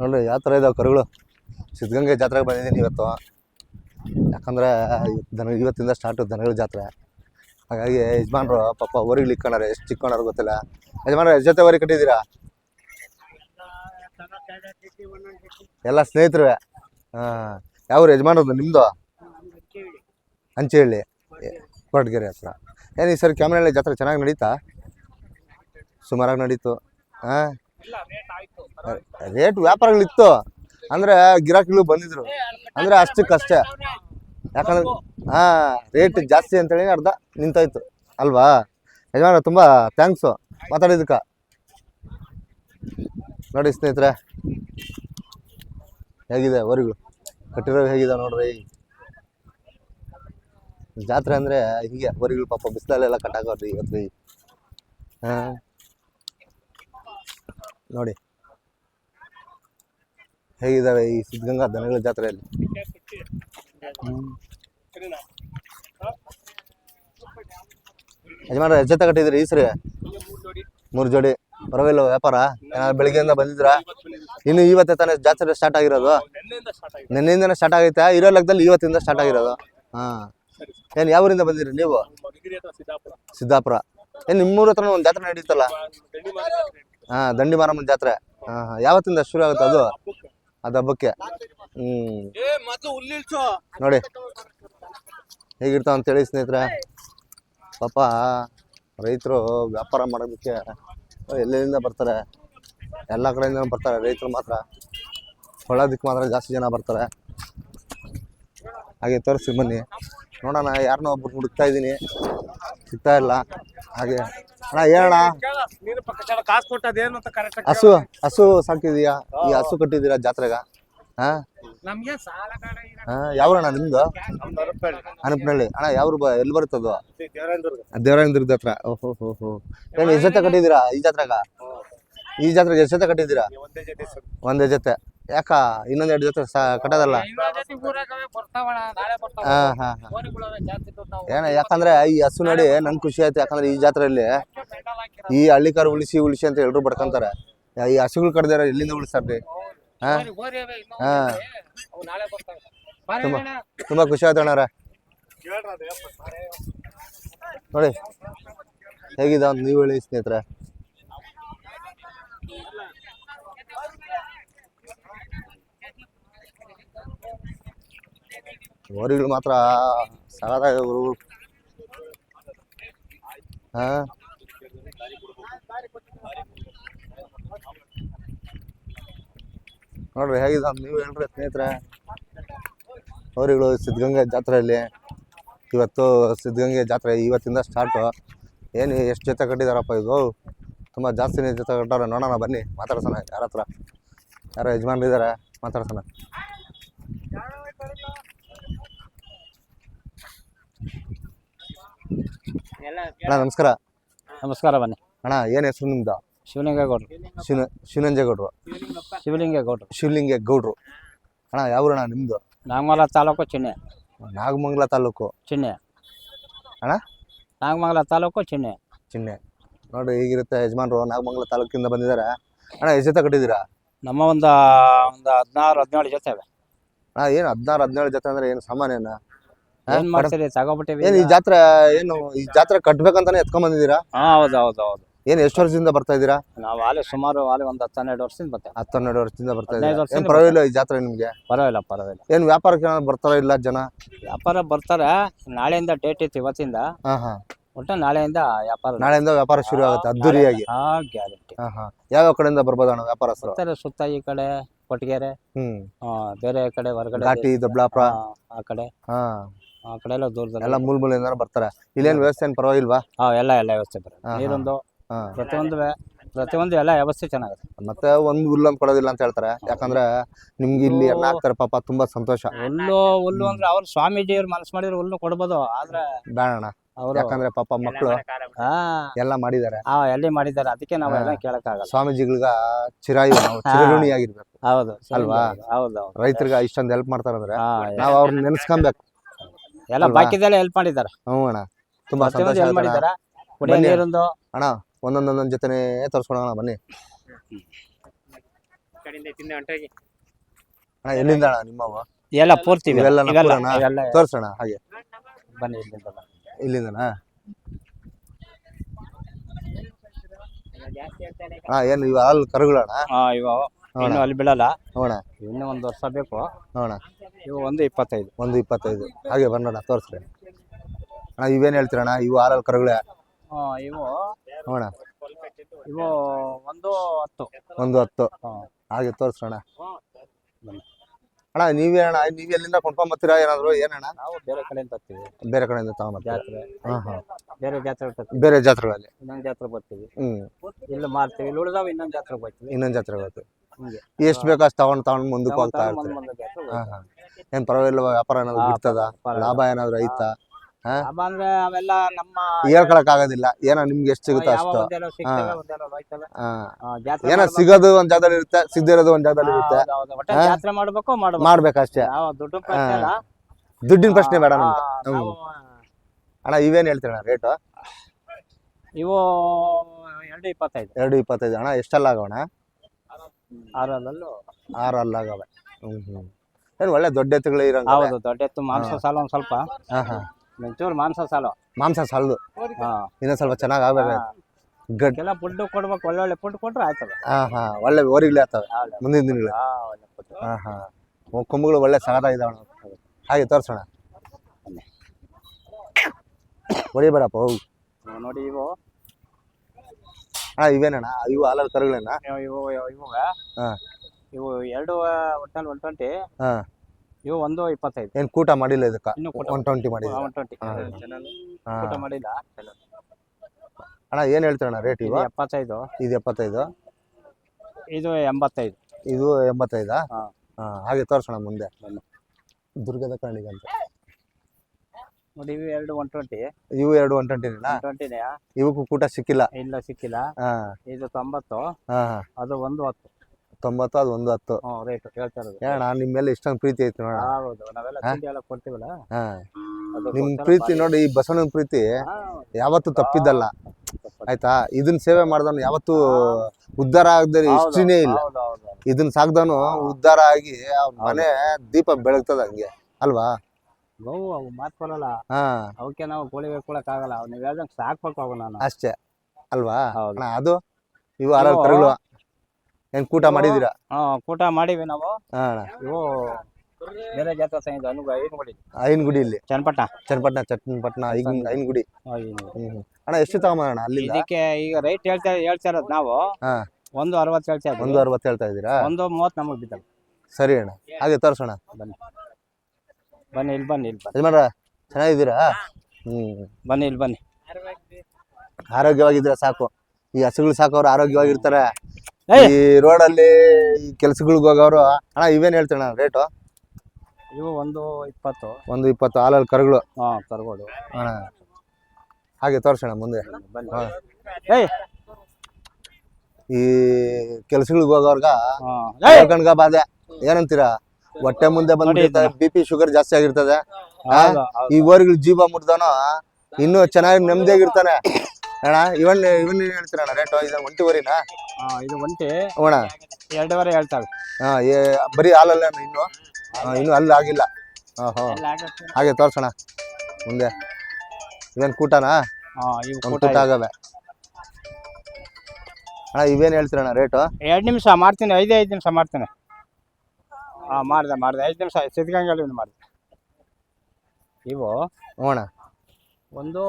ನೋಡ್ರಿ, ಯಾವ ಥರ ಇದಾವೆ ಕರುಗಳು? ಸಿದ್ಧಗಂಗೆ ಜಾತ್ರೆಗೆ ಬಂದಿದ್ದೀನಿ ಇವತ್ತು. ಯಾಕಂದ್ರೆ ದನ, ಇವತ್ತಿಂದ ಸ್ಟಾರ್ಟು ದನಗಳ ಜಾತ್ರೆ. ಹಾಗಾಗಿ ಯಜಮಾನ್ರು, ಪಾಪ ಊರಿಗೆ ಇಕ್ಕೊಂಡಾರೆ ಎಷ್ಟು ಚಿಕ್ಕೊಂಡಾರ ಗೊತ್ತಿಲ್ಲ. ಯಜಮಾನ್ರು, ಎಷ್ಟು ಜೊತೆ ಊರಿಗೆ ಕಟ್ಟಿದ್ದೀರಾ? ಎಲ್ಲ ಸ್ನೇಹಿತರು ಹಾಂ, ಯಾವ ಯಜಮಾನ್ರದ್ದು ನಿಮ್ಮದು ಹಂಚೇಳಿ ಕೊರಟಗೆರೆ ಹತ್ರ. ಏನು ಸರಿ ಕ್ಯಾಮ್ರಲ್ಲಿ ಜಾತ್ರೆ ಚೆನ್ನಾಗಿ ನಡೀತಾ? ಸುಮಾರಾಗಿ ನಡೀತು. ಹಾಂ? ರೇಟ್ ವ್ಯಾಪಾರಗಳಿತ್ತು. ಅಂದ್ರೆ ಗಿರಾಕಿಗಳು ಬಂದಿದ್ರು. ಅಂದ್ರೆ ಅಷ್ಟಕ್ಕಷ್ಟೇ. ಯಾಕಂದ್ರೆ ಹಾ ರೇಟ್ ಜಾಸ್ತಿ ಅಂತೇಳಿ ಅರ್ಧ ನಿಂತಾಯ್ತು. ಅಲ್ವಾ? ಯಜಮಾನ ತುಂಬ ಥ್ಯಾಂಕ್ಸ್ ಮಾತಾಡಿದ್ದಕ್ಕ. ನೋಡಿ ಸ್ನೇಹಿತರೆ. ಹೇಗಿದೆ ಹೊರಿಗಳು ಕಟ್ಟಿರೋ ಹೇಗಿದೆ ನೋಡ್ರಿ? ಜಾತ್ರೆ ಅಂದ್ರೆ ಹೀಗೆ ಹೊರಿಗಳು ಪಾಪ ಬಿಸಿಲಲ್ಲೆಲ್ಲ ಕಟ್ಟಾಕೋರಿ ಇವತ್ತು. ಹಾಂ. ನೋಡಿ. ಹೇಗಿದ್ದಾವೆ ಈ ಸಿದ್ಧಗಂಗಾ ದನಗಳ ಜಾತ್ರೆಯಲ್ಲಿ? ಯಜಮಾನ ಜೊತೆ ಕಟ್ಟಿದ್ರಿ ಈ ಸರಿ ಮೂರು ಜೋಡಿ. ಪರವಾಗಿಲ್ಲ, ವ್ಯಾಪಾರ. ಏನಾದ್ರು ಬೆಳಿಗ್ಗೆಯಿಂದ ಬಂದಿದ್ರ ಇನ್ನು ಇವತ್ತೇ ತಾನೇ ಜಾತ್ರೆ ಸ್ಟಾರ್ಟ್ ಆಗಿರೋದು? ನಿನ್ನೆಯಿಂದನೇ ಸ್ಟಾರ್ಟ್ ಆಗೈತೆ? ಇರೋ ಲೆಕ್ಕದಲ್ಲಿ ಇವತ್ತಿಂದ ಸ್ಟಾರ್ಟ್ ಆಗಿರೋದು? ಹಾ. ಏನು, ಯಾವ ಊರಿಂದ ಬಂದಿರಿ ನೀವು? ಸಿದ್ದಾಪುರ. ಏನ್, ನಿಮ್ಮೂರ ಹತ್ರ ಒಂದು ಜಾತ್ರೆ ನಡೀತಲ್ಲ? ಹಾ ದಂಡಿ ಮಾರಮ್ಮನ ಜಾತ್ರೆ. ಹಾ ಹಾ. ಯಾವತ್ತಿಂದ ಶುರು ಆಗುತ್ತೆ ಅದು? ಅದು ಹಬ್ಬಕ್ಕೆ. ಹ್ಮ್. ನೋಡಿ. ಹೇಗಿರ್ತಾವ ಅಂತೇಳಿ ಸ್ನೇಹಿತರೆ. ಪಾಪ ರೈತರು ವ್ಯಾಪಾರ ಮಾಡೋದಕ್ಕೆ ಎಲ್ಲೆಲ್ಲಿಂದ ಬರ್ತಾರೆ? ಎಲ್ಲ ಕಡೆಯಿಂದ ಬರ್ತಾರೆ. ರೈತರು ಮಾತ್ರ. ಕೊಳ್ಳೋದಕ್ಕೆ ಮಾತ್ರ ಜಾಸ್ತಿ ಜನ ಬರ್ತಾರೆ. ಹಾಗೆ ತೋರಿಸಿ ಬನ್ನಿ. ನೋಡೋಣ ಯಾರನ್ನೋ ಒಬ್ಬರು ಹುಡುಕ್ತಾ ಇದ್ದೀನಿ. ಸಿಗ್ತಾ ಇಲ್ಲ. ಹಾಗೆ ಅಣ್ಣ ಹೇಳಣ್ಣ. ಕಾಸು ಕೊಟ್ಟದೇನು ಅಂತ ಕರೆಕ್ಟ್ ಹಸು ಹಸು ಸಾಕಿದೀಯಾ ಈ ಹಸು ಕಟ್ಟಿದ್ದೀರಾ ಜಾತ್ರೆಗ? ಹಾ? ನಮ್ಗೆ ಸಾಲ ಕಾಡ ಇಲ್ಲ. ಹಾ ಯಾವ್ರಣ್ಣ ನಿಮ್ದು? ನಮ್ದು ಅಣ್ಣ ಯಾವ್ರು ಬ ಎಲ್ಲಿ ಬರುತ್ತದು ಇದು ದೇವರಾಯನದುರ್ಗ. ದೇವರಾಯನದುರ್ಗದ ಹತ್ರ. ಓಹೋ ಹೋ ಹೋ. ಏನು ಎಷ್ಟು ಜೊತೆ ಕಟ್ಟಿದ್ದೀರಾ ಈ ಜಾತ್ರೆಗ? ಈ ಜಾತ್ರೆಗೆ ಎಷ್ಟು ಜೊತೆ ಕಟ್ಟಿದ್ದೀರಾ? ಈ ಒಂದೇ ಜೊತೆ. ಒಂದೇ ಜೊತೆ. ಯಾಕ ಇನ್ನೊಂದ್ ಎರಡು ಜೊತೆ ಸಾ ಕಟ್ಟೋದಲ್ಲ. ಹಾ ಹಾ. ಏನ, ಯಾಕಂದ್ರೆ ಈ ಹಸು ನೋಡಿ ನಂಗೆ ಖುಷಿ ಆಯ್ತು ಯಾಕಂದ್ರೆ ಈ ಜಾತ್ರೆಯಲ್ಲಿ. ಈ ಹಳ್ಳಿಕಾರ ಉಳಿಸಿ ಉಳಿಸಿ ಅಂತ ಎಲ್ರು ಬಡ್ಕೊಂತಾರೆ ಈ ಹಸುಗಳು ಕಡ್ದಾರ ಎಲ್ಲಿಂದ ಉಳಿಸ್ತಾರ್ರಿ ತುಂಬ- ತುಂಬಾ ಖುಷಿ ಆಯ್ತು ಅಣ್ಣಾರ. ನೋಡಿ ಹೇಗಿದ್ದ ಅಂತ ನೀವು ಹೇಳಿ ಸ್ನೇಹಿತರೆ ಹೋರಿಗಳು ಮಾತ್ರ ಸಾಲದಾಗ ಹಾ. ನೋಡ್ರಿ ಹೇಗಿದೆ ನೀವು ಹೇಳ್ರಿ ಸ್ನೇಹಿತರೆ. ಹೋರಿಗಳು ಸಿದ್ಧಗಂಗೆ ಜಾತ್ರೆಯಲ್ಲಿ ಇವತ್ತು ಸಿದ್ಧಗಂಗೆ ಜಾತ್ರೆ ಇವತ್ತಿಂದ ಸ್ಟಾರ್ಟು. ಏನು ಎಷ್ಟು ಜೊತೆ ಕಟ್ಟಿದಾರಪ್ಪ ಇದು? ತುಂಬ ಜಾಸ್ತಿನೇ ಜೊತೆ ಕಟ್ಟಾರ ನೋಡೋಣ ಬನ್ನಿ, ಮಾತಾಡ್ಸೋಣ. ಯಾರ ಹತ್ರ? ಯಾರೋ ಯಜಮಾನ್ರಿದ್ದಾರೆ, ಮಾತಾಡ್ಸೋಣ. ಅಣ್ಣ ನಮಸ್ಕಾರ. ನಮಸ್ಕಾರ ಬನ್ನಿ. ಅಣ್ಣ ಏನ್ ಹೆಸರು ನಿಮ್ದು? ಶಿವಲಿಂಗೇಗೌಡ್ರು. ಶಿವ ಶಿವನಂಜೇಗೌಡರು ಗೌಡ್ರು ಶಿವಲಿಂಗ ಗೌಡ್ರು ಅಣ್ಣ ಯಾವ ಅಣ್ಣ ನಿಮ್ಮದು ನಾಗಮಂಗಲ ತಾಲೂಕು ಚಿಣ್ಣೆ ನಾಗಮಂಗಲ ತಾಲೂಕು. ಚಿಣ್ಣೆ ಅಣ್ಣ? ನಾಗಮಂಗಲ ತಾಲೂಕು ಚಿಣ್ಣೆ ಚಿನ್ನೆ. ನೋಡಿ ಈಗಿರುತ್ತೆ ಯಜಮಾನ್ರು ನಾಗಮಂಗಲ ತಾಲೂಕಿಂದ ಬಂದಿದ್ದಾರೆ. ಅಣ್ಣ ಎಷ್ಟು ಜೊತೆ ಕಟ್ಟಿದ್ದೀರಾ? ನಮ್ಮ ಒಂದು ಒಂದು ಹದಿನಾರು ಹದಿನೇಳು ಜೊತೆ ಅವೆ ಅಣ್ಣ ಏನು ಹದಿನಾರು ಹದಿನೇಳು ಜೊತೆ ಅಂದರೆ ಏನು ಸಾಮಾನ್ಯನ? ಏನ್ ಮಾಡ್ತೀರಿ ತಗೋಬಿಟ್ಟಿವಿ ಏನ್ ಈ ಜಾತ್ರೆ ಏನು ಈ ಜಾತ್ರೆ ಕಟ್ಬೇಕಂತಾನೆ ಎತ್ಕೊಂಡ್ ಬಂದಿದ್ದೀರಾ ಹಾ ಹೌದು ಹೌದು ಹೌದು. ಏನು ಎಷ್ಟು ವರ್ಷದಿಂದ ಬರ್ತಾ ಇದ್ದೀರಾ? ನಾವು ಆಲೆ ಸುಮಾರು ಆಲೆ ಒಂದ್ ಹತ್ತು ಹನ್ನೆರಡು ವರ್ಷದಿಂದ ಬರ್ತೇವೆ. ಹತ್ತು ಹನ್ನೆರಡು ವರ್ಷದಿಂದ ಬರ್ತಾ ಹದಿನೈದು ಇದ್ದೀರಾ ವರ್ಷದಿಂದ ಏನು ಪರವಾಗಿಲ್ಲ ಈ ಜಾತ್ರೆ ನಿಮ್ಗೆ? ಪರವಾಗಿಲ್ಲ ಪರವಾಗಿಲ್ಲ. ಏನ್ ವ್ಯಾಪಾರಕ್ಕೆ ಏನಾದ್ರು ಬರ್ತಾರ ಇಲ್ಲ ಜನ? ವ್ಯಾಪಾರ ಬರ್ತಾರೆ. ನಾಳೆಯಿಂದ ಡೇಟ್ ಇತ್ತು ಇವತ್ತಿಂದ. ಹಾ ಹಾ. ಒಟ್ಟು ನಾಳೆಯಿಂದ ವ್ಯಾಪಾರ ನಾಳೆಯಿಂದ ವ್ಯಾಪಾರ ಶುರು ಆಗುತ್ತೆ ಅದ್ದೂರಿಯಾಗಿ. ಹಾ ಗ್ಯಾರಂಟಿ. ಹಾ ಹಾ. ಯಾವ ಕಡೆಯಿಂದ ಬರ್ಬೋದು ಅಣ್ಣ ವ್ಯಾಪಾರಸ್ಥರು? ಬರ್ತಾರೆ ಸುತ್ತ ಈ ಕಡೆ ಕೊಟ್ಟಿಗೆರೆ ಹ್ಮ್. ಆ, ಬೇರೆ ಕಡೆ ಹೊರಗಡೆ ಘಾಟಿ ದೊಡ್ಡಾಪುರ ಆ, ಆ ಕಡೆ. ಹಾ. ಆ ಕಡೆ ಎಲ್ಲ ದೂರದಲ್ಲಿ ಎಲ್ಲ ಮೂಲ ಮೂಲೆಯಿಂದ ಬರ್ತಾರೆ. ಇಲ್ಲೇನು ವ್ಯವಸ್ಥೆ ಏನು ಪರವಾಗಿಲ್ವಾ? ಹಾಂ ಎಲ್ಲ ಎಲ್ಲ ವ್ಯವಸ್ಥೆ ಬರುತ್ತೆ. ಹಾ. ನೀರೊಂದು ಹಾ. ಪ್ರತಿಯೊಂದು ಪ್ರತಿಯೊಂದು ಎಲ್ಲ ವ್ಯವಸ್ಥೆ ಚೆನ್ನಾಗಿದೆ ಮತ್ತೆ ಒಂದು ಹುಲ್ಲೊಂದು ಕೊಡೋದಿಲ್ಲ ಅಂತ ಹೇಳ್ತಾರೆ. ಯಾಕಂದ್ರೆ ನಿಮ್ಗೆ ಇಲ್ಲಿ ಎಲ್ಲ ಹಾಕ್ತಾರೆ ಪಾಪ ತುಂಬಾ ಸಂತೋಷ. ಹುಲ್ಲು ಹುಲ್ಲು ಅಂದ್ರೆ ಅವ್ರು ಸ್ವಾಮೀಜಿಯವ್ರು ಮನಸ್ಸು ಮಾಡಿದ್ರೆ ಹುಲ್ಲು ಕೊಡ್ಬೋದು ಆದ್ರೆ ಬೇಡಣ್ಣ ಅವ್ರು ಯಾಕಂದ್ರೆ ಪಾಪ ಮಕ್ಕಳು ಹಾ. ಎಲ್ಲ ಮಾಡಿದ್ದಾರೆ. ಆ ಎಲ್ಲಿ ಮಾಡಿದ್ದಾರೆ ಅದಕ್ಕೆ ನಾವು. ಎಲ್ಲ ಕೇಳಕ್ಕಾಗಲ್ಲ. ಸ್ವಾಮೀಜಿಗಳಿಗ ಚಿರಾಯು ನಾವು ಚಿರಋಣಿಯಾಗಿರ್ಬೇಕು. ಹೌದು ಅಲ್ವಾ? ಹೌದು ರೈತರಿಗೆ ಇಷ್ಟೊಂದು ಹೆಲ್ಪ್ ಮಾಡ್ತಾರಂದ್ರೆ ನಾವು ಅವ್ರನ್ನ ನೆನೆಸ್ಕೊಬೇಕು. ಎಲ್ಲ? ಬಾಕಿದೆಲ್ಲ ಹೆಲ್ಪ್ ಮಾಡಿದ್ದಾರೆ. ಹ್ಞೂ ಅಣ್ಣ. ತುಂಬಾ ಸಂತೋಷ ಹೆಲ್ಪ್ ಆಯ್ತು ಅಣ್ಣ. ಮಾಡಿದ್ದಾರೆ? ಕುಡಿಯೋ ಬನ್ನಿ. ನೀರೊಂದು? ಅಣ್ಣ ಒಂದೊಂದೊಂದೊಂದು ಜೊತೆನೇ ತೋರಿಸ್ಕೊಳೋಣ ಬನ್ನಿ. ಅಣ್ಣ ಎಲ್ಲಿಂದ ಅಣ್ಣ ನಿಮ್ಮವ ಎಲ್ಲ ಪೂರ್ತಿ ಇವೆ. ಇವೆಲ್ಲ. ಇವೆಲ್ಲ ನಮ್ಮೂರನ? ಇವೆಲ್ಲ ತೋರ್ಸೋಣ ಹಾಗೆ. ಬನ್ನಿ ಇಲ್ಲಿಂದ ಬನ್ನಿ. ಇಲ್ಲಿಂದನಾ? ಜಾಸ್ತಿ ಹೇಳ್ತಾನೆ ಅಣ್ಣ ಏನು ಇವ ಹಾಲು ಹಾ ಇವು. ಇನ್ನು ಅಲ್ಲಿ ಬಿಡಲ್ಲ ನೋಡ ಇನ್ನು ಒಂದು ವರ್ಷ ಬೇಕು. ನೋಡ ಇವು ಒಂದು ಇಪ್ಪತ್ತೈದು. ಒಂದು ಇಪ್ಪತ್ತೈದು. ಹಾಗೆ ಬನ್ನೋಣ ತೋರಿಸ್ರಿ. ಅಣ್ಣ ಇವೇನು ಹೇಳ್ತೀರಣ್ಣ ಇವು ಆರಲ್ ಕರುಗಳೇ? ಆ, ಇವು ನೋಣ ಇವು ಒಂದು ಹತ್ತು. ಒಂದು ಹತ್ತು. ಹಾಗೆ ತೋರಿಸ್ರಣ ಬನ್ನಿ. ಅಣ್ಣ ನೀವೇ ಅಣ್ಣ ನೀವು ಎಲ್ಲಿಂದ ಕೊಂಡ್ಕೊಂಬತ್ತೀರಾ ಏನಾದ್ರು ಏನಣ್ಣ ನಾವು ಬೇರೆ ಕಡೆಯಿಂದ ತರ್ತೀವಿ ಬೇರೆ ಕಡೆಯಿಂದ ತಗೊಂಬತ್ತೀರಾ ಜಾತ್ರೆ. ಹಾಂ ಹಾಂ. ಬೇರೆ ಜಾತ್ರೆ ತರ್ತೀವಿ ಬೇರೆ ಜಾತ್ರೆಗಳಲ್ಲಿ? ಇನ್ನೊಂದು ಜಾತ್ರೆ ಬರ್ತೀವಿ. ಹ್ಞೂ ಇಲ್ಲಿ ಮಾರ್ತೀವಿ? ಇಲ್ಲಿ ಉಳಿದಾವ ಇನ್ನೊಂದು ಜಾತ್ರೆ ಬರ್ತೀವಿ. ಇನ್ನೊಂದು ಜಾತ್ರೆ ಬರ್ತೀವಿ. ಹಿಂಗೆ. ಎಷ್ಟು ಬೇಕೋ ಅಷ್ಟು ತಗೊಂಡ್ ತಗೊಂಡು ಮುಂದಕ್ಕೆ ಹೋಗ್ತಾ ಇರ್ತೀವಿ ಇರ್ತೀರಿ. ಮುಂದ್ ಮುಂದ್ ಜಾತ್ರೆ ಹಾಂ ಹಾಂ. ಏನು ಪರವಾಗಿಲ್ಲ ವ್ಯಾಪಾರ ಏನಾದ್ರು ಬಿಡ್ತದ? ಲಾಭ ಏನಾದ್ರು ಐತಾ? ಲಾಭ ಅಂದ್ರೆ ಅವೆಲ್ಲ ನಮ್ಮ ಹೇಳ್ಕೊಳಕ್ ಆಗೋದಿಲ್ಲ. ಏನೋ ನಿಮ್ಗೆ ಎಷ್ಟು ಸಿಗುತ್ತೋ ಅಷ್ಟು. ಏನ ಸಿಗ್ತವೆ ಒಂದೆಲ್ಲ ಹೋಯ್ತವೆ. ಹಾ. ಆ, ಜಾತ್ರೆ ಏನೋ ಮಾಡ್ಬೇಕು. ಸಿಗೋದು ಒಂದ್ ಜಾಗದಲ್ಲಿ ಇರುತ್ತೆ ಸಿಗದಿರೋದು ಒಂದ್ ಜಾಗದಲ್ಲಿ ಇರುತ್ತೆ. ಹೌದು, ಹೌದು. ಒಟ್ಟಾರೆ ಜಾತ್ರೆ ಮಾಡ್ಬೇಕು ಮಾಡ್ಬೇಕು ಮಾಡ್ಬೇಕಷ್ಟೇ. ದುಡ್ಡು ಪ್ರಶ್ನೆ ದುಡ್ಡಿನ ಪ್ರಶ್ನೆ ಬೇಡ ಆ, ನಮ್ಗೆ. ನಾವು ಅಣ್ಣ ಇವೇನ್ ಹೇಳ್ತೀರಣ್ಣ ರೇಟು? ಇವು ಎರಡು ಇಪ್ಪತ್ತೈದು. ಎರಡು ಇಪ್ಪತ್ತೈದು. ಅಣ್ಣ ಎಷ್ಟಲ್ಲ ಆಗೋಣ ಆರಲ್ಲೂ ಆರು ಅಲ್ಲಾಗವೆ ಹ್ಮ್ ಹ್ಮ್. ಏನ್ ಒಳ್ಳೆ ದೊಡ್ಡ ಎತ್ತುಗಳು ಇರಂಗ ಹೌದು ದೊಡ್ಡ ಎತ್ತು ಮಾಂಸ ಸಾಲು ಒಂದ್ ಸ್ವಲ್ಪ. ಹಾ ಹಾ. ಒಂಚೂರು ಮಾಂಸ ಸಾಲು. ಮಾಂಸ ಸಾಲದು? ಹಾ. ಇನ್ನೊಂದ್ ಸ್ವಲ್ಪ ಚೆನ್ನಾಗಿ ಆಗ್ಬೇಕು ಗಡ್ ಫುಡ್ ಕೊಡ್ಬೇಕು ಒಳ್ಳೊಳ್ಳೆ ಫುಡ್ ಕೊಟ್ರೆ ಆಯ್ತದೆ. ಹಾ ಹಾ. ಒಳ್ಳೆ ಓರಿಗ್ಲೇ ಆಗ್ತವೆ. ಮುಂದಿನ ದಿನಗಳು ಹಾಂ. ಹಾ ಹಾ. ಕೊಂಬುಗಳು ಒಳ್ಳೆ ಸಗದಾಗಿದಾವ ಹಾಗೆ ತೋರ್ಸೋಣ. ಹೊಡಿಬೇಡಪ್ಪ ಹೋಗು. ಇವು ನೋಡಿ ಇವು. ಅಣ್ಣ ಇವೇನಣ್ಣ? ಇವು ಹಾಲಲ್ಲಿ ಕರುಗಳೇನಾ? ಇವು ಇವು. ಹಾ. ಇವು ಎರಡು ಒಟ್ಟಲ್ಲಿ ಒನ್ ಟ್ವೆಂಟಿ ಹಾ. ಇವು ಒಂದು ಇಪ್ಪತ್ತೈದು. ಏನ್ ಕೂಟ ಮಾಡಿಲ್ಲ ಇದಕ್ಕ? ಇನ್ನು ಕೂಟ ಒನ್ ಟ್ವೆಂಟಿ ಮಾಡಿಲ್ಲ. ಒನ್ ಟ್ವೆಂಟಿ ಹಾ. ಹಾ. ಊಟ ಮಾಡಿಲ್ಲ ಅಣ್ಣ ಏನ್ ಹೇಳ್ತೀರಣ್ಣ ರೇಟ್ ಇದು ಇವ? ಎಪ್ಪತ್ತೈದು. ಇದು ಎಪ್ಪತ್ತೈದು? ಇದು ಎಂಬತ್ತೈದು. ಇದು ಎಂಬತ್ತೈದಾ? ಹಾ. ಹಾ ಹಾಗೆ ತೋರ್ಸೋಣ ಮುಂದೆ. ಬನ್ನಿ. ದುರ್ಗದ ಅಂತ ನೋಡಿ ಇವು ಎರಡು ಒನ್ ಟ್ವೆಂಟಿ ಇವು ಎರಡು ಒನ್ ಟ್ವೆಂಟಿನ ಒನ್ ಟ್ವೆಂಟಿನೇ ಇವಕ್ಕೂ ಕೂಟ ಸಿಕ್ಕಿಲ್ಲ? ಇಲ್ಲ ಸಿಕ್ಕಿಲ್ಲ. ಹಾ. ಇದು ತೊಂಬತ್ತು. ಹಾ ಹಾ. ಅದು ಒಂದು ಹತ್ತು. ತೊಂಬತ್ತು. ಅದು ಒಂದು ಹತ್ತು ರೇಟ್ ಹೇಳ್ತಾ ಇರೋದು. ಏಣ ನಿಮ್ಮ ಮೇಲೆ ಇಷ್ಟೊಂದು ಪ್ರೀತಿ ಐತಿ ನೋಡ. ಹೌದು. ನಾವೆಲ್ಲ ತಿಂಡಿ ಎಲ್ಲ ಕೊಡ್ತೀವಲ್ಲ? ಹಾ. ಅದು ನಿಮ್ ಪ್ರೀತಿ ನೋಡಿ ಈ ಬಸವಣ್ಣನ ಪ್ರೀತಿ ಯಾವತ್ತೂ ತಪ್ಪಿದ್ದಲ್ಲ. ಆಯ್ತಾ? ಇದನ್ನ ಸೇವೆ ಮಾಡ್ದವನು ಯಾವತ್ತೂ ಉದ್ಧಾರ ಆಗದೆ ಹಿಸ್ಟ್ರಿನೇ ಇಲ್ಲ. ಹೌದು, ಹೌದು. ಇದನ್ನ ಸಾಕ್ದವನು ಉದ್ಧಾರ ಆಗಿ ಅವ್ನ ಮನೆ ದೀಪ ಬೆಳಗ್ತದ ಹಂಗೆ. ಅಲ್ವಾ? ಗೋವು ಅವು ಮಾತು ಬರಲ್ಲ. ಹಾ. ಅವಕ್ಕೆ ನಾವು ಕೋಳಿ ಕೊಡಕ್ ಆಗಲ್ಲ. ನೀವು ಹೇಳ್ದಂಗ್ ಸಾಕ್ಬೇಕು ಅವು ನಾನು. ಅಷ್ಟೇ. ಅಲ್ವಾ? ಹೌದು. ಅಣ್ಣ ಅದು ಇವು ಇವು- ಕರುಗಳು ಏನ್ ಕೂಟ ಮಾಡಿದೀರಾ ಹಾ ಕೂಟ ಮಾಡಿವಿ ನಾವು. ಹಾ. ಅಣ್ಣ ಇವು ಬೇರೆ ಜಾತ್ರೆ ಸಂಗೀತ ಅನುಗ ಮಾಡಿ ಐನಗುಡಿ ಇಲ್ಲಿ? ಚನ್ನಪಟ್ಟ ಚನ್ನಪಟ್ಟಣ ಚನ್ನಪಟ್ಟಣ ಐನ್ ಐನಗುಡಿ. ಹ್ಮ್ ಹ್ಮ್. ಅಣ್ಣ ಎಷ್ಟು ತಗೊಂಬರೋಣ ಅಲ್ಲಿಂದ? ಇದಕ್ಕೆ ಈಗ ರೈಟ್ ಹೇಳ್ತಾ ಹೇಳ್ತಾ ಇರೋದು ನಾವು. ಹಾ. ಒಂದು ಅರವತ್ತು ಹೇಳ್ತಾ ಇದ್ದೀವಿ. ಒಂದು ಅರವತ್ತು ಹೇಳ್ತಾ ಇದ್ದೀರಾ? ಒಂದು ಮೂವತ್ತು ನಮಗೆ ಬಿದ್ದಲ್ಲ. ಸರಿ ಅಣ್ಣ. ಹಾಗೆ ತೋರ್ಸೋಣ. ಬನ್ನಿ. ಬನ್ನಿ ಇಲ್ಲಿ ಬನ್ನಿ ಇಲ್ಲಿ ಬನ್ನಿ. ಯಜಮಾನ್ರ ಚೆನ್ನಾಗಿದ್ದೀರಾ? ಹ್ಮ್. ಬನ್ನಿ ಇಲ್ಲಿ ಬನ್ನಿ. ಆರೋಗ್ಯವಾಗಿದ್ರೆ ಸಾಕು. ಈ ಹಸುಗಳು ಸಾಕೋರು ಆರೋಗ್ಯವಾಗಿರ್ತಾರೆ! ಈ ರೋಡ್ ಈ ಕೆಲ್ಸಗಳಿಗೆ ಹೋಗೋರು ಅಣ್ಣ ಇವೇನ್ ಹೇಳ್ತೀರಣ್ಣ ರೇಟು ಇವು ಒಂದು ಇಪ್ಪತ್ತು. ಒಂದು ಇಪ್ಪತ್ತು ಹಾಲಲ್ಲಿ ಕರುಗಳು. ಹಾ ಕರ್ಗೋಡು. ಅಣ್ಣ ಹಾಗೆ ತೋರ್ಸೋಣ ಮುಂದೆ. ಹಾ. ಏಯ್. ಈ ಕೆಲ್ಸಗಳಿಗೆ ಹೋಗೋರ್ಗ ಹಾ. ಏಯ್! ಕಣ್ಗ ಬಾಧೆ. ಏನಂತೀರಾ? ಹೊಟ್ಟೆ ಮುಂದೆ ಬಂದ್ಬಿಟ್ಟಿರ್ತದೆ ಬಿ ಪಿ ಶುಗರ್ ಜಾಸ್ತಿ ಆಗಿರ್ತದೆ. ಆ? ಹೌದು, ಹೌದು. ಈ ಊರುಗಳು ಜೀವ ಮುಟ್ದಾನು ಇನ್ನೂ ಚೆನ್ನಾಗಿ ನೆಮ್ಮದಿಯಾಗಿರ್ತಾನೆ ಅಣ್ಣ ಇವನ್ ಇವನ್ ಏನ್ ಹೇಳ್ತೀರಣ್ಣ ರೇಟು ಇದು ಒಂಟಿ ಊರಿನ ಹಾ, ಇದು ಒಂಟಿ. ಅಣ್ಣ ಎರಡೂವರೆ ಹೇಳ್ತಾವೆ ಹಾ ಏ- ಬರೀ ಹಾಲಲ್ಲ ಇನ್ನು? ಹಾ, ಇನ್ನು ಅಲ್ಲಿ ಆಗಿಲ್ಲ. ಹಾಂ ಹಾಂ ಹಾಗೆ ತೋರ್ಸೋಣ. ಮುಂದೆ. ಇವೇನು ಕೂಟನಾ? ಹಾ ಇವು ಒಂದ್ ಕೂಟ ಕೂಟ ಆಗವೆ. ಅಣ್ಣ ಇವೇನು ಹೇಳ್ತೀರಣ್ಣ ರೇಟು ಎರಡು ನಿಮಿಷ ಮಾಡ್ತೀನಿ ಐದೇ ಐದು ನಿಮಿಷ ಮಾಡ್ತೀನಿ. ಹಾ ಮಾಡಿದೆ ಮಾಡಿದೆ. ಐದು ನಿಮಿಷ ಸಿದ್ಧಗಂಗೆಲ್ಲಿ ಮಾಡಿದೆ. ಇವು ಹ್ಞೂ ಅಣ್ಣ ಒಂದು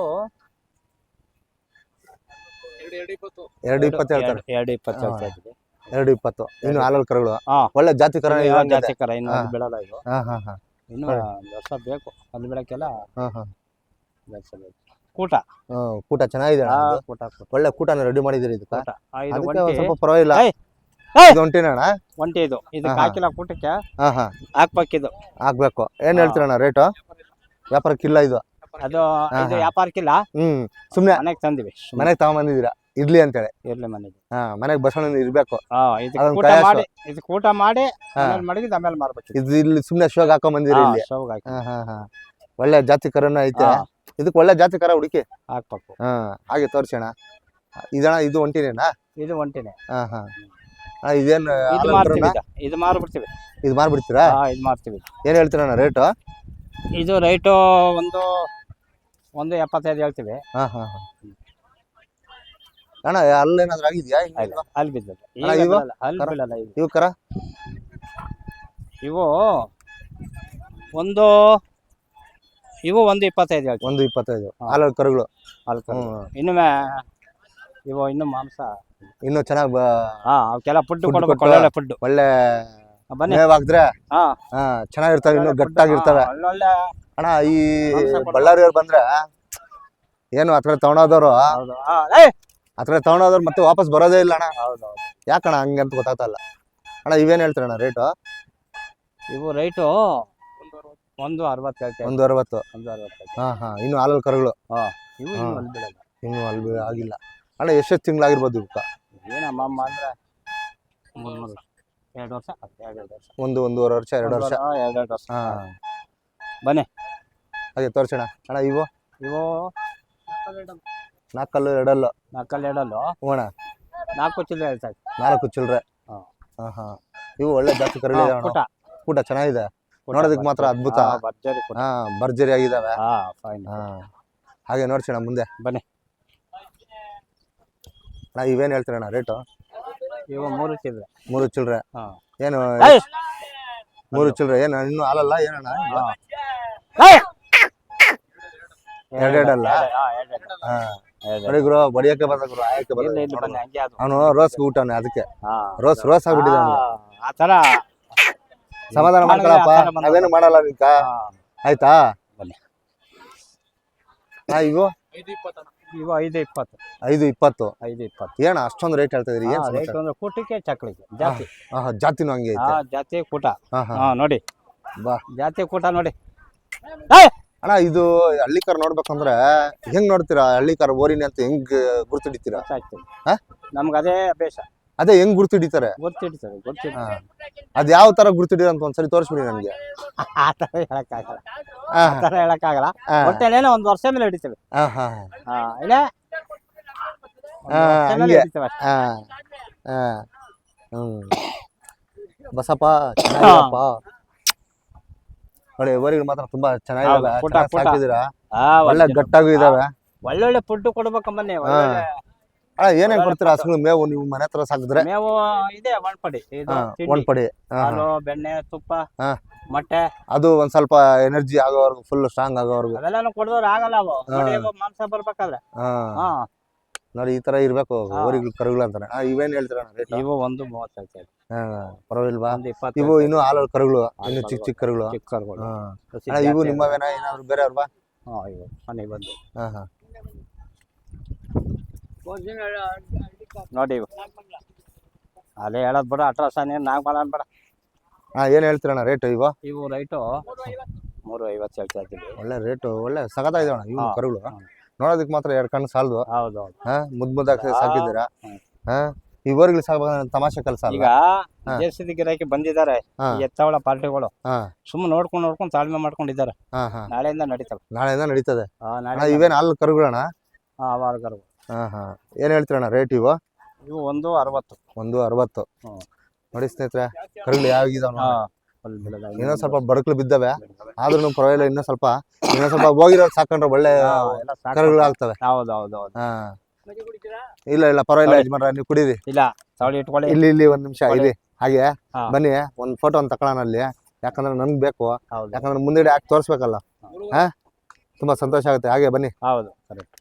ಎರಡು ಇಪ್ಪತ್ತು. ಎರಡು ಇಪ್ಪತ್ತು ಹೇಳ್ತಾರೆ. ಎರಡು- ಎರಡು ಇಪ್ಪತ್ತು ಹೇಳ್ತಾ ಇದ್ದೀವಿ. ಎರಡು ಇಪ್ಪತ್ತು. ಇನ್ನು ಹಾಲಲ್ಲಿ ಕರಗಳು. ಹಾ. ಒಳ್ಳೆ ಜಾತಿ ಕರ ಇದು ಜಾತಿ ಕರ? ಇನ್ನು ಬೆಳಲ್ಲ ಅದು ಇದು. ಹಾ ಹಾ ಹಾ. ಇನ್ನು ವರ್ಷ ಬೇಕು. ಅಲ್ಲಿ ಬೆಳಕ್ಕೆಲ್ಲ ಹಾ ಹಾ. ವರ್ಷ ಬೇಕು ಕೂಟ ಕೂಟ ಚೆನ್ನಾಗಿದೆ ಅಣ್ಣ ಇದು. ಕೂಟ ಕೂಟ. ಒಳ್ಳೆ ಕೂಟನ ರೆಡಿ ಮಾಡಿದಿರಿ ಇದಕ್ಕ. ಕೂಟ. ಆ, ಇದು ಅದಕ್ಕೆ ಒಂದ್ ಒಂಟಿ. ಸ್ವಲ್ಪ ಪರವಾಗಿಲ್ಲ. ಏಯ್! ಏಯ್! ಇದು ಒಂಟಿನ ಅಣ್ಣ? ಒಂಟಿ ಇದು. ಇದಕ್ಕೆ ಹಾ, ಹಾ. ಹಾಕಿಲ್ಲ ಕೂಟಕ್ಕೆ. ಹಾ ಹಾ. ಹಾಕ್ಬೇಕಿದು ಆಗ್ಬೇಕು ಏನ್ ಹೇಳ್ತೀರ ಹೇಳ್ತೀರಣ್ಣ ರೇಟು? ವ್ಯಾಪಾರಕ್ಕಿಲ್ಲ ಇದು. ಅದು ಇದು ವ್ಯಾಪಾರಕ್ಕಿಲ್ಲ ಹ್ಮ್ ಸುಮ್ನೆ ಮನೆಗೆ ತಂದಿವಿ ಮನೆಗೆ ತಗೊಂಬಂದಿದ್ದೀರಾ? ಇರ್ಲಿ ಅಂತೇಳಿ. ಇರ್ಲಿ ಮನೆಗೆ. ಹಾ ಮನೆಗೆ ಬಸವಣ್ಣ ಇರ್ಬೇಕು. ಹಾ ಅದೊಂದ್ ಕೂಟ ಕಯಾಸು. ಮಾಡಿ ಇದಕ್ಕೆ ಊಟ ಮಾಡಿ ಹಾ. ಆಮೇಲೆ ಮಡಗಿದ್ ಆಮೇಲೆ ಮಾರ್ಬೇಕು. ಇದು ಇಲ್ಲಿ ಸುಮ್ನೆ ಶೋಗ್ ಹಾಕೊಂಡ್ ಬಂದಿರಿ ಇಲ್ಲಿ. ಶೌಗ್ ಹಾಕಿ. ಹಾ ಹಾ ಹಾ. ಒಳ್ಳೆ ಜಾತಿ ಕರನ ಐತೆ. ಹಾ, ಇದಕ್ಕೆ ಒಳ್ಳೆ ಜಾತಿ ಕರ ಹುಡುಕಿ. ಹಾಕ್ಬೇಕು. ಹಾ ಹಾಗೆ ತೋರ್ಸೋಣ. ಇದಣ ಇದು ಒಂಟಿನೇನಾ? ಇದು ಒಂಟಿನೇ. ಹಾ ಹಾ. ಅಣ್ಣ ಇದೇನು ಇದು ಮಾರ್ತೀವಿ ಇದು. ಇದು ಮಾರ್ಬಿಡ್ತೀವಿ. ಇದು ಮಾರ್ಬಿಡ್ತೀರಾ? ಹಾ ಇದು ಮಾರ್ತೀವಿ. ಏನ್ ಹೇಳ್ತೀರಣ್ಣ ರೇಟು? ಇದು ರೈಟು ಒಂದು ಒಂದು ಎಪ್ಪತ್ತೈದು ಹೇಳ್ತೀವಿ. ಹಾ ಹಾ ಹಾ. ಅಣ್ಣ ಅಲ್ಲೇನಾದ್ರೂ ಆಗಿದ್ಯಾ ಅಲ್ಲಿ ಇವು? ಬೀಳಲ್ಲ, ಅಲ್ಲಿ ಕರ? ಬೀಳಲ್ಲ ಇವು ಕರ? ಇವು ಒಂದು ಇವು ಒಂದು ಇಪ್ಪತ್ತೈದು ಹೇಳ್ತೀವಿ. ಒಂದು ಇಪ್ಪತ್ತೈದು. ಹಾ. ಹಾಲು ಕರುಗಳು. ಅಲ್ಲಿ ಕರು. ಹ್ಮ್ ಇನ್ನು ಮೇ ಇವು ಇನ್ನು ಮಾಂಸ. ಇನ್ನು ಚೆನ್ನಾಗಿ ಹಾ ಅವಕ್ಕೆಲ್ಲ ಫುಡ್ Food ಕೊಡ್ಬೇಕು ಒಳ್ಳೆ ಫುಡ್ ಒಳ್ಳೆ ಬನ್ನಿ. ಮೇವ್ ಹಾಕಿದ್ರೆ ಹಾ. ಹಾ ಚೆನ್ನಾಗಿರ್ತವೆ ಇನ್ನು ಒಳ್ಳೆ food, ಗಟ್ಟಾಗಿರ್ತವೆ. ಹಾ, ಒಳ್ಳೊಳ್ಳೆ ಅಣ್ಣ ಈ ಬಳ್ಳಾರಿಯವ್ರು ಬಂದ್ರೆ ಏನು ಆ ಕಡೆ ತಗೊಂಡೋದವ್ರು! ಆ ಕಡೆ ತಗೊಂಡೋದವ್ರು ಮತ್ತೆ ವಾಪಸ್ ಬರೋದೇ ಇಲ್ಲ ಅಣ್ಣ. ಯಾಕಣ್ಣ ಹಂಗೆ ಅಂತ ಗೊತ್ತಾಗ್ತಲ್ಲ ಅಣ್ಣ ಇವೇನ್ ಹೇಳ್ತೀರಣ್ಣ ರೇಟು ಇವು ರೈಟು ಒಂದು ಅರವತ್ತು ಹೇಳ್ತೇವೆ. ಒಂದು ಅರವತ್ತು. ಒಂದು ಅರವತ್ತು ಹಾ ಹಾ. ಇನ್ನು ಹಾಲಲ್ಲಿ ಕರುಗಳು. ಇವು. ಇನ್ನು ಅಲ್ಲಿ ಬೀಳಲ್ಲ. ಇನ್ನು ಅಲ್ಲಿ ಆಗಿಲ್ಲ. ಅಣ್ಣ ಎಷ್ಟೆಷ್ಟು ತಿಂಗಳಾಗಿರ್ಬೋದು ಇವಕ್ಕ ಏನಮ್ಮ ಅಮ್ಮ ಅಂದ್ರೆ ಮೂರು ಮೂರು ವರ್ಷ. ಎರಡು ವರ್ಷ ಎರಡು ಎರಡು ವರ್ಷ. ಒಂದು ಒಂದೂವರೆ ವರ್ಷ ಎರಡು ವರ್ಷ ಎರಡು ವರ್ಷ. ಹಾ. ಬನ್ನಿ. ಅದೇ ತೋರ್ಸೋಣ. ಅಣ್ಣ ಇವು ಇವು ನಾಲ್ಕಲ್ಲು ಎರಡಲ್ಲು. ನಾಲ್ಕಲ್ಲಿ ಎರಡಲ್ಲು. ಹ್ಞೂ ಅಣ್ಣ ನಾಲ್ಕು ಚಿಲ್ಲರೆ ಹೇಳ್ತಾ ಇತ್ತು ನಾಲ್ಕು ಚಿಲ್ಲರೆ. ಹಾಂ. ಹಾಂ ಹಾಂ. ಇವು ಒಳ್ಳೆ ಜಾಸ್ತಿ ಕರಡಿ ಊಟ ಊಟ ಚೆನ್ನಾಗಿದೆ. ನೋಡೋದಕ್ಕೆ ಮಾತ್ರ ಅದ್ಭುತ. ಭರ್ಜರಿ ಹಾಂ ಭರ್ಜರಿ ಆಗಿದ್ದಾವೆ. ಹಾಂ ಫೈನ್ ಹಾಂ. ಹಾಗೆ ನೋಡ್ಸೋಣ ಮುಂದೆ. ಬನ್ನಿ. ಅಣ್ಣ ಇವೇನು ಹೇಳ್ತೀರಣ್ಣ ರೇಟು? ಇವು ಮೂರು ಚಿಲ್ಲರೆ. ಮೂರು ಚಿಲ್ಲರೆ. ಹಾಂ. ಏನು? ಮೂರು ಚಿಲ್ಲರೆ. ಏನು ಇನ್ನೂ ಹಾಲಲ್ಲ ಏನಣ್ಣ! ಎರಡೆರಡಲ್ಲ? ಹಾ, ಎರಡೆರಡು. ಹಾ. ಎರಡೆರಡು. ನೋಡಿ ಗುರು ಬಡಿಯಕ್ಕೆ ಬಂದ ಗುರು ಆಯಕ್ಕೆ ಇಲ್ಲ, ಬಂದ ಇಲ್ಲ, ಬನ್ನಿ, ಅದು. ಅವನು ರೋಸ್ ಊಟನೆ ಅದಕ್ಕೆ. ಹಾ. ರೋಸ್ ರೋಸ್ ಆಗ್ಬಿಟ್ಟಿದೆ. ಆ ಸಮಾಧಾನ ಮಾಡ್ಕೊಳಪ್ಪ. ನಾವೇನು ಮಾಡಲ್ಲ ನಿಂಕ ಆಯ್ತಾ? ಬನ್ನಿ. ಹಾ ಇವು? ಐದು ಇಪ್ಪತ್ತಣ್ಣ ಇವು ಐದು ಇಪ್ಪತ್ತು. ಐದು ಇಪ್ಪತ್ತು. ಐದು ಇಪ್ಪತ್ತು. ಏನ ಅಷ್ಟೊಂದು ರೇಟ್ ಹೇಳ್ತಾ ಇದೀರಿ? ಏನ್ ರೇಟ್ ಅಂದ್ರೆ ಕೂಟಕ್ಕೆ ಚಕ್ಳಿಗೆ ಜಾತಿ. ಜಾತಿನೂ ಹಂಗೆ ಜಾತಿ ಕೂಟ. ಹಾ ಹಾ ಹಾ ನೋಡಿ. ಬಾ. ಜಾತಿ ಕೂಟ ನೋಡಿ. ಅಣ್ಣ ಇದು ಹಳ್ಳಿಕಾರ್ ನೋಡ್ಬೇಕಂದ್ರೆ ಹೆಂಗ್ ನೋಡ್ತೀರಾ? ಹಳ್ಳಿಕಾರ್ ಓರಿನಿ ಅಂತ ಹೆಂಗ್ ಗುರ್ತಿಡಿತೀರಾ? ಹಾ? ನಮ್ಗೆ ಅದೇ ಅಭ್ಯಾಸ. ಅದೇ ಹೆಂಗ್ ಗುರ್ತಿಡಿತಾರೆ? ಗೊತ್ತಿಡ್ತದೆ ಹಾ. ಅದ್ ಯಾವ ತರ ಗುರ್ತಿಡಿರ ಅಂತ ಒಂದ್ಸರಿ ತೋರಿಸ್ಬಿಡಿ ನನ್ಗೆ. ಆ ಥರ ಹೇಳಕ್ಕಾಗಲ್ಲ. ಹಾ. ಆ ಥರ ಹೇಳಕ್ಕಾಗಲ್ಲ. ಹಾ. ಒಟ್ಟೇನೇನೋ ಒಂದು ವರ್ಷ ಮೇಲೆ ಹಿಡಿತೇವೆ. ಹಾ ಹಾ. ಹಾ ಇಲ್ಲ? ಹಂಗೆ. ಹ್ಮ್. ಬಸಪ್ಪ ಚೆನ್ನಾಗಿರಪ್ಪ. ನೋಡಿ ಓರಿಗಳು ಮಾತ್ರ ತುಂಬಾ ಚೆನ್ನಾಗಿದಾವೆ. ಹೌದು, ಪುಟ, ಪುಟ. ಸಾಕಿದೀರಾ ಹಾ, ಒಳ್ಳೆ ಒಳ್ಳೆ ಗಟ್ಟಾಗೂ ಇದಾವೆ. ಒಳ್ಳೊಳ್ಳೆ ಫುಡ್ ಕೊಡ್ಬೇಕಮ್ಮ ಒಳ್ಳೊಳ್ಳೆ ಅಣ್ಣ ಏನೇನ್ ಕೊಡ್ತೀರಾ ಹಸುಗಳು? ಮೇವು ನೀವು ಮನೆ ಹತ್ರ ಸಾಕಿದ್ರೆ? ಮೇವು ಇದೆ ಒಣಪಡಿ ಇದು ಹಾ ತಿಂಡಿ. ಒಂದ್ ಪಡಿ. ಹಾ, ಹಾ. ಹಾಲು ಬೆಣ್ಣೆ ತುಪ್ಪ ಹಾ. ಮೊಟ್ಟೆ. ಅದು ಒಂದ್ ಸ್ವಲ್ಪ ಎನರ್ಜಿ ಆಗೋವರೆಗೂ ಫುಲ್ ಸ್ಟ್ರಾಂಗ್ ಆಗೋವರೆಗೂ. ಅವೆಲ್ಲಾನು ಕೊಡದವ್ರು ಆಗಲ್ಲ ಅವು. ನೋಡಿ ಇವು ಮಾಂಸ ಬರ್ಬೇಕಾದ್ರೆ. ಹಾ. ಹಾ. ನೋಡಿ ಈ ತರ ಇರ್ಬೇಕು ಹಾ. ಕರುಗಳು ಅಂತಾರೆ ಆ, ಇವೇನ್ ಹೇಳ್ತೀರ ಇವ ಇವು ಒಂದು ಮೂವತ್ತು ಹೇಳ್ತೇವೆ ಪರವಾಗಿಲ್ವಾ? ಇವು ಇನ್ನು ಹಾಲು ಕರುಗಳು ಇನ್ನು ಚಿಕ್ಕ ಚಿಕ್ಕ ಕರುಗಳು ಚಿಕ್ಕ ಕರುಗಳು. ಅಣ್ಣ, ಇವು ನಿಮ್ಮವೇನ ಏನಾದ್ರು ಬೇರೆ ಅವ್ರವಾ ಹಾ ಇವು ಮನೆಗೆ ಬಂದು. ಹಾ ಹಾ. ನೋಡಿ ಇವು. ಅದೇ ಹೇಳೋದು ಬೇಡ ಅಟ್ರಾಸ ನೀನು ನಾಲ್ಕು ಮಾಡೋಣ ಬೇಡ. ಹಾ ಏನ್ ಹೇಳ್ತೀರಣ್ಣ ರೇಟ್ ಇವು? ಇವು ರೈಟು. ಮೂರು ಐವತ್ತು ಹೇಳ್ತಾ ಇದ್ದೀವಿ. ಒಳ್ಳೆ ರೇಟು ಒಳ್ಳೆ ಇದೆ ಅಣ್ಣ ಇವು ಹಾ. ಕರುಗಳು. ನೋಡೋದಕ್ಕೆ ಮಾತ್ರ ಎರಡು ಕಣ್ಣು ಸಾಲದು. ಹೌದು ಹೌದು ಹಾ ಮುದ್ ಮುದ್ದಾಗಿ. ಸಾಕಿದ್ದೀರಾ. ಹಾ. ಸಾಕ್ಬೇಕು ತಮಾಷೆ ಕೆಲಸ ಈಗ ದೇಶದ ಗಿರಾಕಿ ಬಂದಿದ್ದಾರೆ ಎತ್ತಾವಳ ಪಾರ್ಟಿಗಳು. ಸುಮ್ಮನೆ ನೋಡ್ಕೊಂಡು ನೋಡ್ಕೊಂಡು ತಾಳ್ಮೆ ಮಾಡ್ಕೊಂಡಿದ್ದಾರೆ. ನಾಳೆಯಿಂದ ನಡೀತವೆ. ನಾಳೆಯಿಂದ ನಡೀತದೆ. ಇವೇನು ಹಾಲು ಕರುಗಳಣ್ಣ ಹಾ ವಾರಗರು ಹಾ ಹಾ. ಏನ್ ಹೇಳ್ತೀರಣ್ಣ ರೇಟ್ ಇವು? ಇವು ಒಂದು ಅರವತ್ತು. ಒಂದು ಅರವತ್ತು. ನೋಡಿ ಸ್ನೇಹಿತರೆ ಕರುಗಳು ಯಾವ ಇನ್ನೊಂದ್ ಸ್ವಲ್ಪ ಬಡಕಲು ಬಿದ್ದವೆ. ಆದ್ರೂ ಪರವಾಗಿಲ್ಲ ಇನ್ನೂ ಸ್ವಲ್ಪ ಇನ್ನೊಂದ್ ಸ್ವಲ್ಪ ಹೋಗಿರೋ ಸಾಕೊಂಡ್ರೆ ಒಳ್ಳೆ. ಕರುಗಳು ಆಗ್ತವೆ ಹೌದು ಹೌದು ಹೌದು. ಹಾ. ಇಲ್ಲ ಇಲ್ಲ ಪರವಾಗಿಲ್ಲ ಯಜಮಾನ್ರ ನೀವು ಕುಡೀರಿ. ಇಲ್ಲ ಸಾವಳಿ ಇಟ್ಕೊಳ್ಳಿ. ಇಲ್ಲಿ ಇಲ್ಲಿ ಒಂದ್ ನಿಮಿಷ ಇದೆ ಹಾಗೆ. ಬನ್ನಿ ಒಂದ್ ಫೋಟೋ ಒಂದ್ ತಕೊಳ್ಳೋಣ ಅಲ್ಲಿ. ಯಾಕಂದ್ರೆ ನನ್ಗ್ ಬೇಕು. ಯಾಕಂದ್ರೆ ಮುಂದೆ ಹಾಕಿ ತೋರಿಸ್ಬೇಕಲ್ಲ. ಹಾ? ತುಂಬಾ ಸಂತೋಷ ಆಗುತ್ತೆ. ಹಾಗೆ ಬನ್ನಿ. ಹೌದು ಕರೆಕ್ಟ್